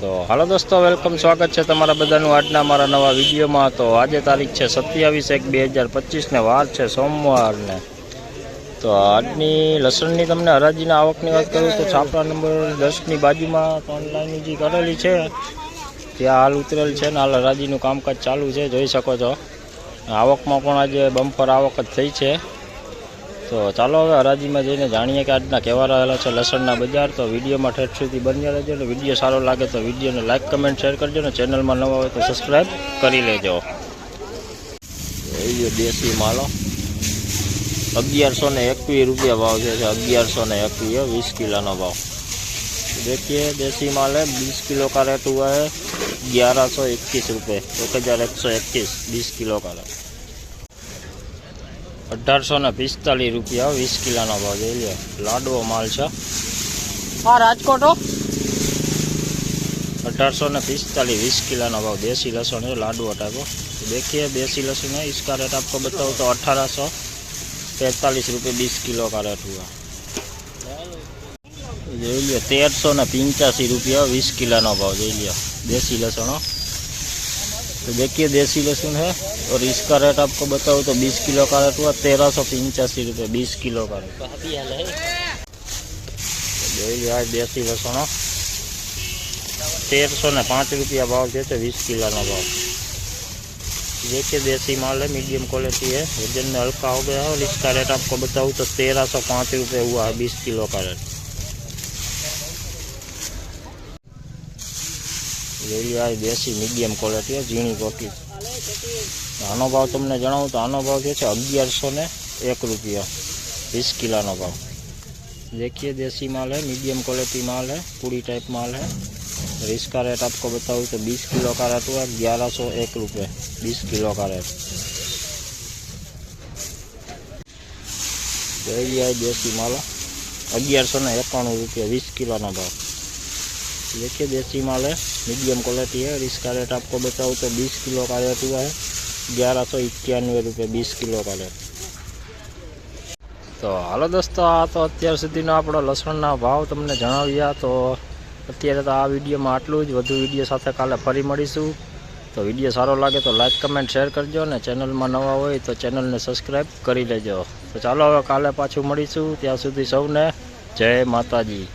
તો હાલો દોસ્તો, વેલકમ, સ્વાગત છે તમારા બધાનું આજના મારા નવા વિડીયોમાં. તો આજે તારીખ છે સત્યાવીસ એક બે હજાર પચીસને વાર છે સોમવારને. તો આજની લસણની તમને હરાજીના આવકની વાત કરું તો છાપરા નંબર દસની બાજુમાં ઓનલાઈનની જે કરેલી છે, ત્યાં હાલ ઉતરેલ છે ને હાલ હરાજીનું કામકાજ ચાલુ છે, જોઈ શકો છો. આવકમાં પણ આજે બમ્પર આવક જ થઈ છે. તો ચાલો હવે હરાજીમાં જઈને જાણીએ કે આજના કેવા રહેલા છે લસણના બજાર તો વિડીયોમાં ઠેઠ સુધી બન્યા રહેજો અને વિડીયો સારો લાગે તો વિડીયોને લાઇક કમેન્ટ શેર કરજો ને ચેનલમાં નવા હોય તો સબસ્ક્રાઈબ કરી લેજો એ દેશી માલો અગિયારસો ને એકવીસ રૂપિયા ભાવ છે અગિયારસો ને એકવીસ વીસ કિલોનો ભાવ देखिए देसी माल है बीस किलो का रेट हुआ है ग्यारह सौ इक्कीस रुपये एक हज़ार एक सौ इक्कीस बीस किलो का रेट અઢારસો ને પિસ્તાલીસ રૂપિયા વીસ કિલોનો ભાવ જોઈ લો લાડવો માલ છે હા રાજકોટો अठारह ने पिस्तालीस बीस किलो ना भाव देसी लहसुन है लाडू टाइप देखिए देसी लहसुन है इसका रेट आपको बताऊँ तो अठारह सौ पैंतालीस रुपये बीस किलो का रेट हुआ જોઈ લ્યો તેરસો ને પંચ્યાસી રૂપિયા વીસ કિલોનો ભાવ જોઈ લ્યો देसी लहसुन हो। तो देखिए देसी लहसुन है और इसका रेट आपको बताऊँ तो बीस किलो का रेट हुआ तेरह सौ पचासी रुपये बीस किलो का रेट જોઈ લ્યો આ દેશી લસણો तेरह ने पाँच रुपया भाव देते बीस किलो का भाव देखिए देसी माल है मीडियम क्वालिटी है वजन में हल्का हो गया है और इसका रेट आपको बताऊँ तो तेरह सौ पाँच रुपये हुआ है बीस किलो का रेट જોઈ લો આ દેશી મીડિયમ ક્વોલિટી ઝીણી કોટી આનો ભાવ તમને જણાવું તો આનો ભાવ જે છે અગિયારસો ને એક રૂપિયા बीस किलो भाव देखिए देसी माल है मीडियम क्वालिटी माल है पूरी टाइप माल है और इसका रेट आपको बताऊँ तो 20 किलो का रेट हुआ ग्यारह सौ एक रुपये बीस किलो का रेट જોઈ લે આ દેશી માલ અગિયારસો ને એકાણું રૂપિયા વીસ કિલોનો ભાવ देखिए देसी माल है मीडियम क्वालिटी है और इसका रेट आपको बताऊँ तो 20 किलो का रेट हुआ है ग्यारह सौ इक्यानवे रुपये बीस किलो का रेट તો હાલો દોસ્તો આ તો અત્યાર સુધીનો આપણો લસણના ભાવ તમને જણાવ્યા તો અત્યારે તો આ વિડીયોમાં આટલું જ વધુ વિડીયો સાથે કાલે ફરી મળીશું તો વિડીયો સારો લાગે તો લાઈક કમેન્ટ શેર કરજો અને ચેનલમાં નવા હોય તો ચેનલને સબસ્ક્રાઈબ કરી લેજો તો ચાલો હવે કાલે પાછું મળીશું ત્યાં સુધી સૌને જય માતાજી